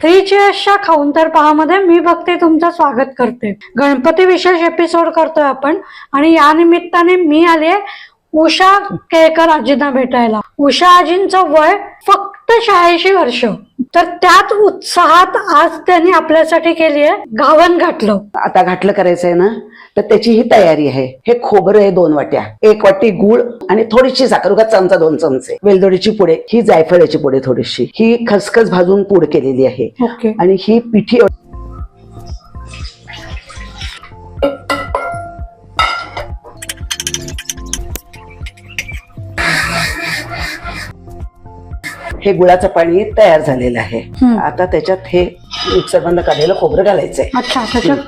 स्त्रीची अशा खाऊन तर पहामध्ये मी भक्ती तुमचं स्वागत करते. गणपती विशेष एपिसोड करतोय आपण. आणि या निमित्ताने मी आले उषा केळकर आजींना भेटायला. उषा आजींचं वय फक्त शहाऐंशी वर्ष. तर त्याच उत्साहात आज त्यांनी आपल्यासाठी केली आहे घावन घातलं आता घाटलं करायचंय ना तर त्याची ही तयारी आहे. हे खोबरं आहे दोन वाट्या. एक वाटी गुळ आणि थोडीशी साखर. उगा चमचा दोन चमचे. वेलदोडीची पुडे ही जायफळाची पुडे थोडीशी. ही खसखस भाजून पूड केलेली आहे. आणि ही पिठी हे गुळाचं पाणी तयार झालेलं आहे. हम्म. आता त्याच्यात हे मिक्सर बंद काढलेलं खोबरं घालायचंय. अच्छा त्याच्यात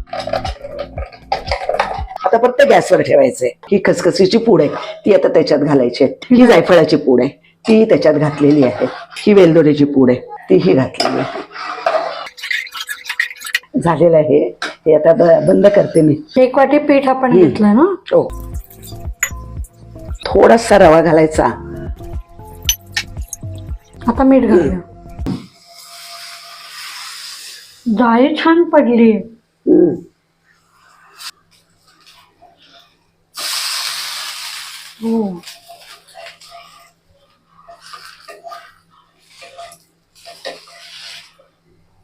आता फक्त गॅसवर ठेवायचंय. ही खसखसीची पूड आहे. ती आता त्याच्यात घालायची आहे. ही जायफळाची पूड आहे. ती त्याच्यात घातलेली आहे. ही वेलदोडीची पूड आहे. तीही घातलेली आहे. झालेलं आहे. हे आता ब- बंद करते मी. एक वाटी पीठ आपण. घेतलंय ना? हो. थोडासा रवा घालायचा. आता मीठ घालूया. जाळी छान पडली. हो.